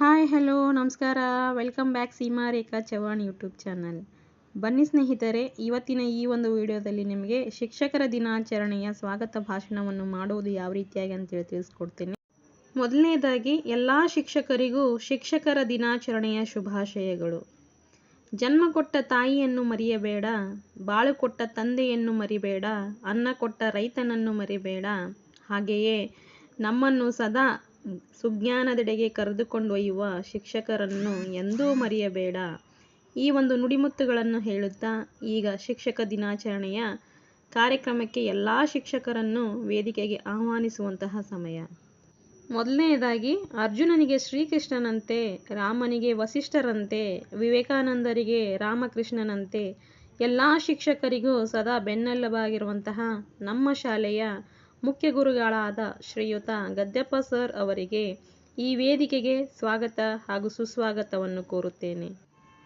Hi, hello, ನಮಸ್ಕಾರ. Welcome back Seema Rekha Chavan YouTube channel ಬನ್ನಿ ಸ್ನೇಹಿತರೆ, ಇವತ್ತಿನ ಈ ಒಂದು ವಿಡಿಯೋದಲ್ಲಿ ನಿಮಗೆ ಶಿಕ್ಷಕರ ದಿನಾಚರಣೆಯ ಸ್ವಾಗತ ಭಾಷಣವನ್ನು ಮಾಡುವುದು ಯಾವ ರೀತಿಯಾಗಿ ಅಂತೇಳಿ ತಿಳಿಸ್ಕೊಡ್ತೇನೆ. ಮೊದಲನೇದಾಗಿ, ಎಲ್ಲ ಶಿಕ್ಷಕರಿಗೂ ಶಿಕ್ಷಕರ ದಿನಾಚರಣೆಯ ಶುಭಾಶಯಗಳು. ಜನ್ಮ ಕೊಟ್ಟ ತಾಯಿಯನ್ನು ಮರೆಯಬೇಡ, ಬಾಳು ಕೊಟ್ಟ ತಂದೆಯನ್ನು ಮರಿಬೇಡ, ಅನ್ನ ಕೊಟ್ಟ ರೈತನನ್ನು ಮರಿಬೇಡ. ಹಾಗೆಯೇ ನಮ್ಮನ್ನು ಸದಾ ಸುಜ್ಞಾನದೆಡೆಗೆ ಕರೆದುಕೊಂಡೊಯ್ಯುವ ಶಿಕ್ಷಕರನ್ನು ಎಂದೂ ಮರೆಯಬೇಡ. ಈ ಒಂದು ನುಡಿಮುತ್ತುಗಳನ್ನು ಹೇಳುತ್ತಾ ಈಗ ಶಿಕ್ಷಕ ದಿನಾಚರಣೆಯ ಕಾರ್ಯಕ್ರಮಕ್ಕೆ ಎಲ್ಲ ಶಿಕ್ಷಕರನ್ನು ವೇದಿಕೆಗೆ ಆಹ್ವಾನಿಸುವಂತಹ ಸಮಯ. ಮೊದಲನೆಯದಾಗಿ, ಅರ್ಜುನನಿಗೆ ಶ್ರೀಕೃಷ್ಣನಂತೆ, ರಾಮನಿಗೆ ವಸಿಷ್ಠರಂತೆ, ವಿವೇಕಾನಂದರಿಗೆ ರಾಮಕೃಷ್ಣನಂತೆ ಎಲ್ಲ ಶಿಕ್ಷಕರಿಗೂ ಸದಾ ಬೆನ್ನೆಲುಬಾಗಿರುವಂತಹ ನಮ್ಮ ಶಾಲೆಯ ಮುಖ್ಯ ಗುರುಗಳಾದ ಶ್ರೀಯುತ ಗದ್ಯಪ್ಪ ಸರ್ ಅವರಿಗೆ ಈ ವೇದಿಕೆಗೆ ಸ್ವಾಗತ ಹಾಗೂ ಸುಸ್ವಾಗತವನ್ನು ಕೋರುತ್ತೇನೆ.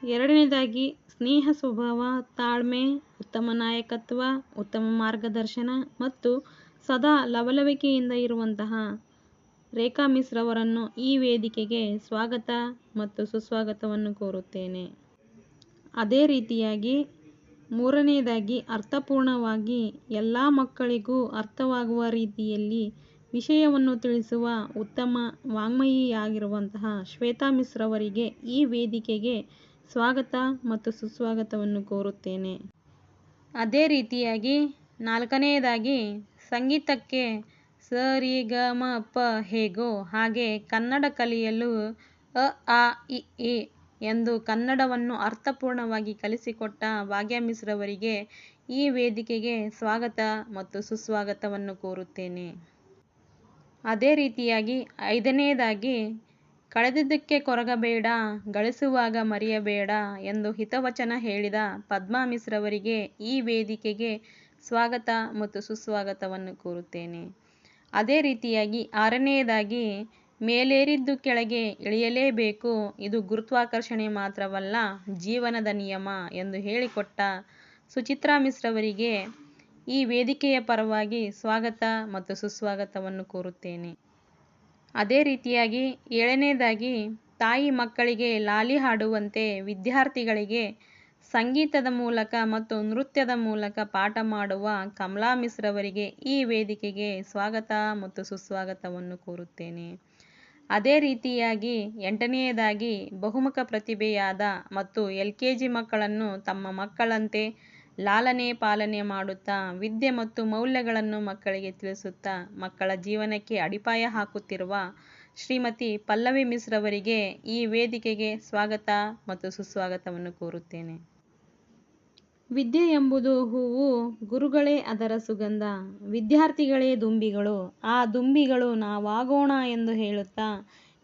ಎರಡನೇದಾಗಿ, ಸ್ನೇಹ ಸ್ವಭಾವ, ತಾಳ್ಮೆ, ಉತ್ತಮ ನಾಯಕತ್ವ, ಉತ್ತಮ ಮಾರ್ಗದರ್ಶನ ಮತ್ತು ಸದಾ ಲವಲವಿಕೆಯಿಂದ ಇರುವಂತಹ ರೇಖಾ ಮಿಸ್ರವರನ್ನು ಈ ವೇದಿಕೆಗೆ ಸ್ವಾಗತ ಮತ್ತು ಸುಸ್ವಾಗತವನ್ನು ಕೋರುತ್ತೇನೆ. ಅದೇ ರೀತಿಯಾಗಿ ಮೂರನೆಯದಾಗಿ ಅರ್ಥಪೂರ್ಣವಾಗಿ ಎಲ್ಲ ಮಕ್ಕಳಿಗೂ ಅರ್ಥವಾಗುವ ರೀತಿಯಲ್ಲಿ ವಿಷಯವನ್ನು ತಿಳಿಸುವ ಉತ್ತಮ ವಾಂಗ್ಮಯಿಯಾಗಿರುವಂತಹ ಶ್ವೇತಾ ಮಿಸ್ರ್ ಅವರಿಗೆ ಈ ವೇದಿಕೆಗೆ ಸ್ವಾಗತ ಮತ್ತು ಸುಸ್ವಾಗತವನ್ನು ಕೋರುತ್ತೇನೆ. ಅದೇ ರೀತಿಯಾಗಿ ನಾಲ್ಕನೆಯದಾಗಿ ಸಂಗೀತಕ್ಕೆ ಸ ರಿ ಗ ಮ ಪ ಹೇಗೋ ಹಾಗೆ ಕನ್ನಡ ಕಲಿಯಲು ಅ, ಆ, ಇ ಈ ಎಂದು ಕನ್ನಡವನ್ನು ಅರ್ಥಪೂರ್ಣವಾಗಿ ಕಲಿಸಿಕೊಟ್ಟ ಭಾಗ್ಯ ಮಿಸ್ ರವರಿಗೆ ಈ ವೇದಿಕೆಗೆ ಸ್ವಾಗತ ಮತ್ತು ಸುಸ್ವಾಗತವನ್ನು ಕೋರುತ್ತೇನೆ. ಅದೇ ರೀತಿಯಾಗಿ ಐದನೇದಾಗಿ, ಕಳೆದಿದ್ದಕ್ಕೆ ಕೊರಗಬೇಡ, ಗಳಿಸುವಾಗ ಮರೆಯಬೇಡ ಎಂದು ಹಿತವಚನ ಹೇಳಿದ ಪದ್ಮಾ ಮಿಸ್ರವರಿಗೆ ಈ ವೇದಿಕೆಗೆ ಸ್ವಾಗತ ಮತ್ತು ಸುಸ್ವಾಗತವನ್ನು ಕೋರುತ್ತೇನೆ. ಅದೇ ರೀತಿಯಾಗಿ ಆರನೆಯದಾಗಿ ಮೇಲೇರಿದ್ದು ಕೆಳಗೆ ಇಳಿಯಲೇಬೇಕು. ಇದು ಗುರುತ್ವಾಕರ್ಷಣೆ ಮಾತ್ರವಲ್ಲ, ಜೀವನದ ನಿಯಮ ಎಂದು ಹೇಳಿಕೊಟ್ಟ ಸುಚಿತ್ರಾ ಮಿಶ್ರವರಿಗೆ ಈ ವೇದಿಕೆಯ ಪರವಾಗಿ ಸ್ವಾಗತ ಮತ್ತು ಸುಸ್ವಾಗತವನ್ನು ಕೋರುತ್ತೇನೆ. ಅದೇ ರೀತಿಯಾಗಿ ಏಳನೇದಾಗಿ, ತಾಯಿ ಮಕ್ಕಳಿಗೆ ಲಾಲಿ ಹಾಡುವಂತೆ ವಿದ್ಯಾರ್ಥಿಗಳಿಗೆ ಸಂಗೀತದ ಮೂಲಕ ಮತ್ತು ನೃತ್ಯದ ಮೂಲಕ ಪಾಠ ಮಾಡುವ ಕಮಲಾ ಮಿಶ್ರವರಿಗೆ ಈ ವೇದಿಕೆಗೆ ಸ್ವಾಗತ ಮತ್ತು ಸುಸ್ವಾಗತವನ್ನು ಕೋರುತ್ತೇನೆ. ಅದೇ ರೀತಿಯಾಗಿ ಎಂಟನೆಯದಾಗಿ ಬಹುಮುಖ ಪ್ರತಿಭೆಯಾದ ಮತ್ತು ಎಲ್ ಕೆ ಜಿ ಮಕ್ಕಳನ್ನು ತಮ್ಮ ಮಕ್ಕಳಂತೆ ಲಾಲನೆ ಪಾಲನೆ ಮಾಡುತ್ತಾ ವಿದ್ಯೆ ಮತ್ತು ಮೌಲ್ಯಗಳನ್ನು ಮಕ್ಕಳಿಗೆ ತಿಳಿಸುತ್ತಾ ಮಕ್ಕಳ ಜೀವನಕ್ಕೆ ಅಡಿಪಾಯ ಹಾಕುತ್ತಿರುವ ಶ್ರೀಮತಿ ಪಲ್ಲವಿ ಮಿಸ್ರವರಿಗೆ ಈ ವೇದಿಕೆಗೆ ಸ್ವಾಗತ ಮತ್ತು ಸುಸ್ವಾಗತವನ್ನು ಕೋರುತ್ತೇನೆ. ವಿದ್ಯೆ ಎಂಬುದು ಹೂವು ಗುರುಗಳೇ ಅದರ ಸುಗಂಧ, ವಿದ್ಯಾರ್ಥಿಗಳೇ ದುಂಬಿಗಳು. ಆ ದುಂಬಿಗಳು ನಾವಾಗೋಣ ಎಂದು ಹೇಳುತ್ತಾ,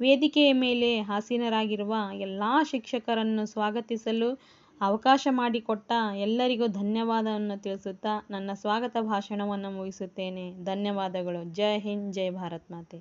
ವೇದಿಕೆಯ ಮೇಲೆ ಆಸೀನರಾಗಿರುವ ಎಲ್ಲ ಶಿಕ್ಷಕರನ್ನು ಸ್ವಾಗತಿಸಲು ಅವಕಾಶ ಮಾಡಿಕೊಟ್ಟ ಎಲ್ಲರಿಗೂ ಧನ್ಯವಾದವನ್ನು ತಿಳಿಸುತ್ತಾ ನನ್ನ ಸ್ವಾಗತ ಭಾಷಣವನ್ನು ಮುಗಿಸುತ್ತೇನೆ. ಧನ್ಯವಾದಗಳು. ಜೈ ಹಿಂದ್, ಜೈ ಭಾರತ್ ಮಾತೆ.